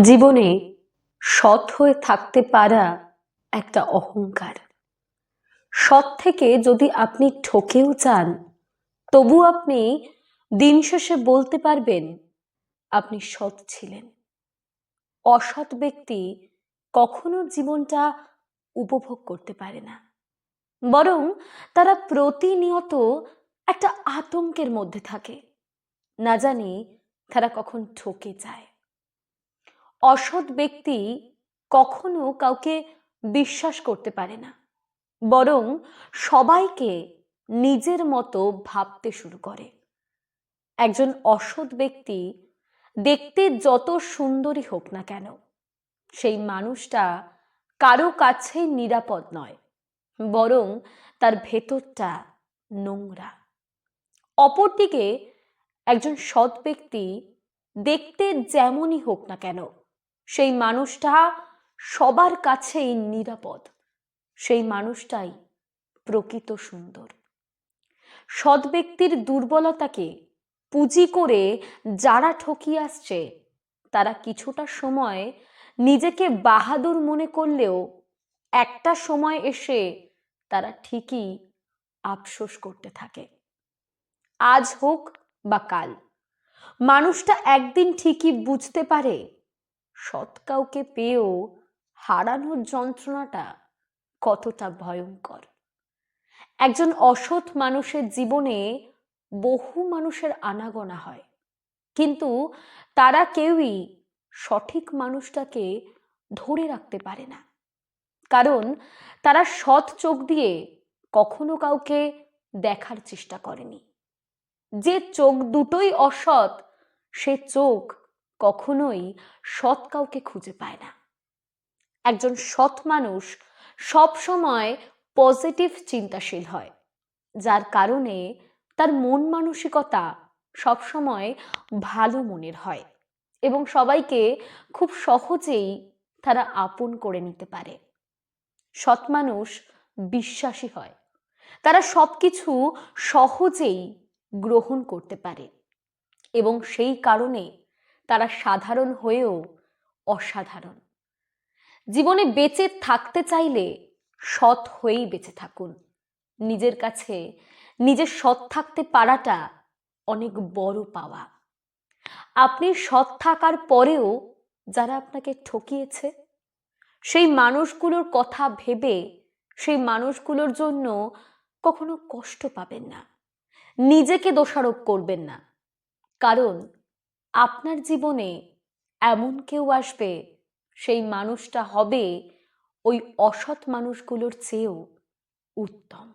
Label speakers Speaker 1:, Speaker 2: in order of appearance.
Speaker 1: জীবনে সৎ হয়ে থাকতে পারা একটা অহংকার। সৎ থেকে যদি আপনি ঠকেও চান তবু আপনি দিন শেষে বলতে পারবেন, আপনি সৎ ছিলেন। অসৎ ব্যক্তি কখনো জীবনটা উপভোগ করতে পারে না। বরং তারা প্রতিনিয়ত একটা আতঙ্কের মধ্যে থাকে। না জানি তারা কখন ঠকে যায়। অসৎ ব্যক্তি কখনো কাউকে বিশ্বাস করতে পারে না। বরং সবাইকে নিজের মতো ভাবতে শুরু করে। একজন অসৎ ব্যক্তি দেখতে যত সুন্দরী হোক না কেন, সেই মানুষটা কারও কাছে নিরাপদ নয়, বরং তার ভেতরটা নোংরা। অপরদিকে একজন সৎ ব্যক্তি দেখতে যেমনই হোক না কেন সেই মানুষটা সবার কাছেই নিরাপদ। সেই মানুষটাই প্রকৃত সুন্দর। সৎ ব্যক্তির দুর্বলতাকে পুঁজি করে যারা ঠকিয়ে আসছে, তারা কিছুটা সময় নিজেকে বাহাদুর মনে করলেও একটা সময় এসে তারা ঠিকই আফসোস করতে থাকে। আজ হোক বা কাল, মানুষটা একদিন ঠিকই বুঝতে পারে সৎ কাউকে পেয়েও হারানোর যন্ত্রণাটা কতটা ভয়ঙ্কর। একজন অসৎ মানুষের জীবনে বহু মানুষের আনাগোনা হয়, কিন্তু তারা কেউই সঠিক মানুষটাকে ধরে রাখতে পারে না। কারণ তারা সৎ চোখ দিয়ে কখনো কাউকে দেখার চেষ্টা করেনি। যে চোখ দুটোই অসৎ, সে চোখ কখনোই সৎ কাউকে খুঁজে পায় না। একজন সৎ মানুষ সব সময় পজিটিভ চিন্তাশীল হয়, যার কারণে তার মন মানসিকতা সবসময় ভালো মনের হয় এবং সবাইকে খুব সহজেই তারা আপন করে নিতে পারে। সৎ মানুষ বিশ্বাসী হয়, তারা সব কিছু সহজেই গ্রহণ করতে পারে এবং সেই কারণে তারা সাধারণ হয়েও অসাধারণ। জীবনে বেঁচে থাকতে চাইলে সৎ হয়েই বেঁচে থাকুন। নিজের কাছে নিজের সৎ থাকতে পারাটা অনেক বড় পাওয়া। আপনি সৎ থাকার পরেও যারা আপনাকে ঠকিয়েছে, সেই মানুষগুলোর কথা ভেবে সেই মানুষগুলোর জন্য কখনো কষ্ট পাবেন না। নিজেকে দোষারোপ করবেন না। কারণ আপনার জীবনে এমন কেউ আসবে সেই মানুষটা হবে ওই অসৎ মানুষগুলোর চেয়েও উত্তম।